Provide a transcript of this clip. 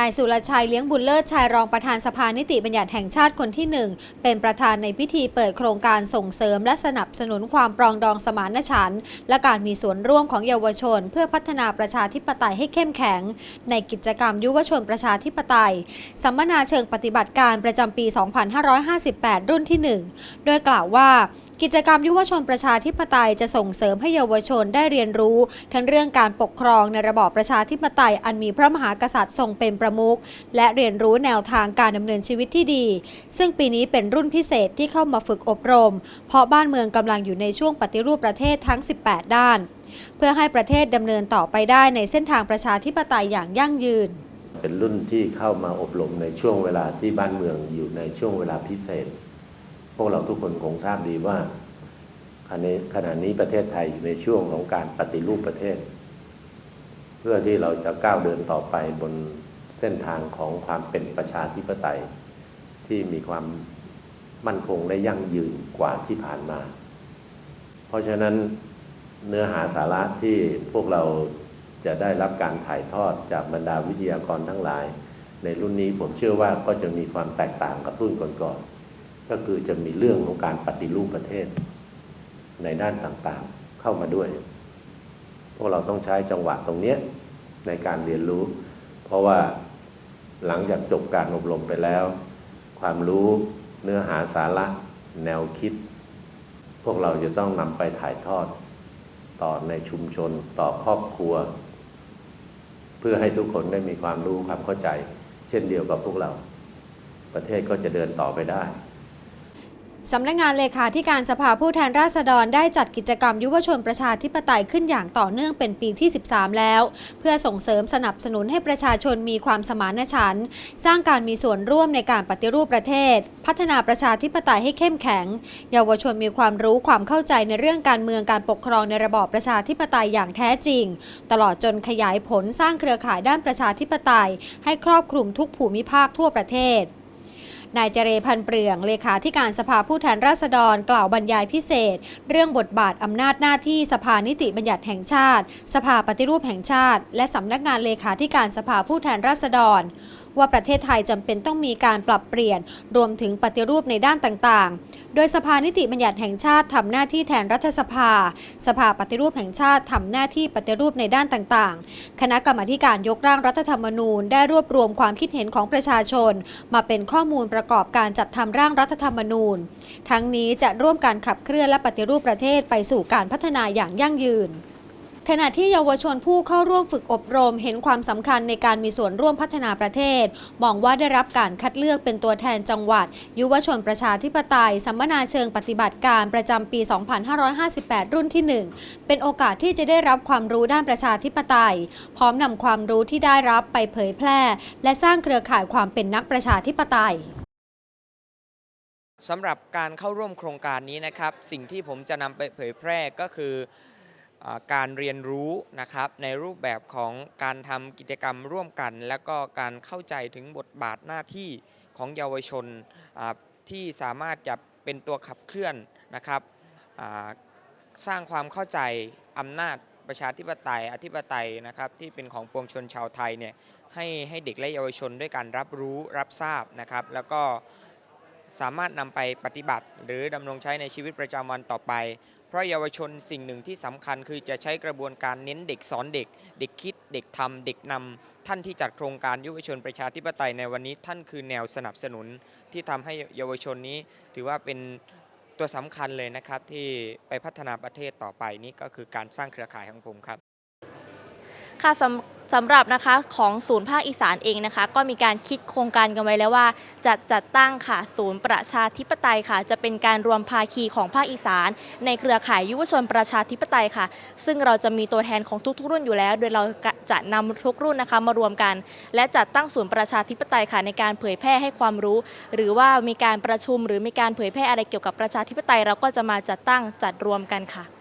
นายสุรชัยเลี้ยงบุญเลิศชายรองประธานสภานิติบัญญัติแห่งชาติคนที่หนึ่งเป็นประธานในพิธีเปิดโครงการส่งเสริม และสนับสนุนความปรองดองสมานฉันท์และการมีส่วนร่วมของเยาวชน เพื่อพัฒนาประชาธิปไตยให้เข้มแข็ง ในกิจกรรมยุวชนประชาธิปไตย สัมมนาเชิงปฏิบัติการประจำปี 2558 รุ่นที่ 1 โดยกล่าวว่ากิจกรรมยุวชนประชาธิปไตยจะส่งเสริมให้เยาวชนได้เรียนรู้ ทั้งเรื่องการปกครองในระบอบประชาธิปไตยอันมีพระมหากษัตริย์ทรงเป็นประมุขและเรียนรู้แนวทางการดำเนินชีวิตที่ดี ซึ่งปีนี้เป็นรุ่นพิเศษที่เข้ามาฝึกอบรม เพราะบ้านเมืองกำลังอยู่ในช่วงปฏิรูปประเทศทั้ง 18 ด้าน เพื่อให้ประเทศดำเนินต่อไปได้ในเส้นทางประชาธิปไตยอย่างยั่งยืน เป็นรุ่นที่เข้ามาอบรมในช่วงเวลาที่บ้านเมืองอยู่ในช่วงเวลาพิเศษ พวกเราทุกคนคงทราบดีว่าขณะนี้ขณะนี้ประเทศไทยอยู่ในช่วงของการปฏิรูปประเทศ เพื่อที่เราจะก้าวเดินต่อไปบน เส้นทางของความเป็นประชาธิปไตย ที่มีความมั่นคงและยั่งยืนกว่าที่ผ่านมา เพราะฉะนั้นเนื้อหาสาระที่พวกเราจะได้รับการถ่ายทอดจากบรรดาวิทยากรทั้งหลาย ในรุ่นนี้ผมเชื่อว่าก็จะมีความแตกต่างกับรุ่นก่อนๆก็คือจะมีเรื่องของการปฏิรูปประเทศ ในด้านต่างๆเข้ามาด้วย พวกเราต้องใช้จังหวะตรงนี้ในการเรียนรู้ เพราะว่า หลังจากจบการอบรมไปแล้ว ความรู้เนื้อหาสาระแนวคิด พวกเราจะต้องนำไปถ่ายทอด ต่อในชุมชนต่อครอบครัว เพื่อให้ทุกคนได้มีความรู้ความเข้าใจ เช่นเดียวกับพวกเรา ประเทศก็จะเดินต่อไปได้ สำนักงานเลขาธิการสภาผู้แทนราษฎรได้จัดกิจกรรมยุวชนประชาธิปไตยขึ้นอย่างต่อเนื่องเป็นปีที่ 13 แล้ว เพื่อส่งเสริมสนับสนุนให้ประชาชนมีความสมานฉันท์สร้างการมีส่วนร่วมในการปฏิรูปประเทศ พัฒนาประชาธิปไตยให้เข้มแข็ง เยาวชนมีความรู้ความเข้าใจในเรื่องการเมืองการปกครองในระบอบประชาธิปไตยอย่างแท้จริง ตลอดจนขยายผลสร้างเครือข่ายด้านประชาธิปไตย ให้ครอบคลุมทุกภูมิภาคทั่วประเทศ นายเจเรพันเปลืองเลขาธิการสภาผู้แทนราษฎรกล่าวบรรยายพิเศษ เรื่องบทบาทอำนาจหน้าที่สภานิติบัญญัติแห่งชาติ สภาปฏิรูปแห่งชาติ และสำนักงานเลขาธิการสภาผู้แทนราษฎรว่าประเทศไทยจำเป็นต้องมีการปรับเปลี่ยน รวมถึงปฏิรูปในด้านต่างๆ โดยสภานิติบัญญัติแห่งชาติทำหน้าที่แทนรัฐสภา สภาปฏิรูปแห่งชาติทำหน้าที่ปฏิรูปในด้านต่างๆ คณะกรรมาการยกร่างรัฐธรรมนูญ ได้รวบรวมความคิดเห็นของประชาชน มาเป็นข้อมูลประกอบการจัดทำร่างรัฐธรรมนูญ ทั้งนี้จะร่วมการขับเคลื่อนและปฏิรูปประเทศไปสู่การพัฒนาอย่างยั่งยืน ขณะที่เยาวชนผู้เข้าร่วมฝึกอบรมเห็นความสำคัญในการมีส่วนร่วมพัฒนาประเทศ มองว่าได้รับการคัดเลือกเป็นตัวแทนจังหวัด ยุวชนประชาธิปไตย สัมมนาเชิงปฏิบัติการประจำปี 2558 รุ่นที่ 1 เป็นโอกาสที่จะได้รับความรู้ด้านประชาธิปไตย พร้อมนำความรู้ที่ได้รับไปเผยแพร่ และสร้างเครือข่ายความเป็นนักประชาธิปไตยสำหรับการเข้าร่วมโครงการนี้นะครับ สิ่งที่ผมจะนำไปเผยแพร่ก็คือ การเรียนรู้นะครับในรูปแบบของการทำกิจกรรมร่วมกัน และก็การเข้าใจถึงบทบาทหน้าที่ของเยาวชนที่สามารถจะเป็นตัวขับเคลื่อนนะครับสร้างความเข้าใจอำนาจประชาธิปไตยอธิปไตยนะครับที่เป็นของปวงชนชาวไทยเนี่ยให้ให้เด็กและเยาวชนด้วยการรับรู้รับทราบนะครับ แล้วก็ สามารถนำไปปฏิบัติ หรือดำรงใช้ในชีวิตประจำวันต่อไป เพราะเยาวชนสิ่งหนึ่งที่สำคัญคือจะใช้กระบวนการเน้นเด็กสอนเด็ก เด็กคิด เด็กทำเด็กนำท่านที่จัดโครงการยุวชนประชาธิปไตยในวันนี้ ท่านคือแนวสนับสนุนที่ทำให้เยาวชนนี้ ถือว่าเป็นตัวสำคัญเลยนะครับที่ไปพัฒนาประเทศต่อไปนี่ก็คือการสร้างเครือข่ายของผมครับ ค่ะสำสำหรับนะคะของศูนย์ภาคอีสานเองนะคะ ก็มีการคิดโครงการกันไว้แล้วว่า จะจัดตั้งค่ะศูนย์ประชาธิปไตยค่ะ จะเป็นการรวมภาคีของภาคอีสาน ในเครือข่ายยุวชนประชาธิปไตยค่ะ ซึ่งเราจะมีตัวแทนของทุกๆรุ่นอยู่แล้ว โดยเราจะนำทุกรุ่นนะคะมารวมกัน และจัดตั้งศูนย์ประชาธิปไตยค่ะ ในการเผยแพร่ให้ความรู้ หรือว่ามีการประชุมหรือมีการเผยแพร่อะไรเกี่ยวกับประชาธิปไตย เราก็จะมาจัดตั้งจัดรวมกันค่ะ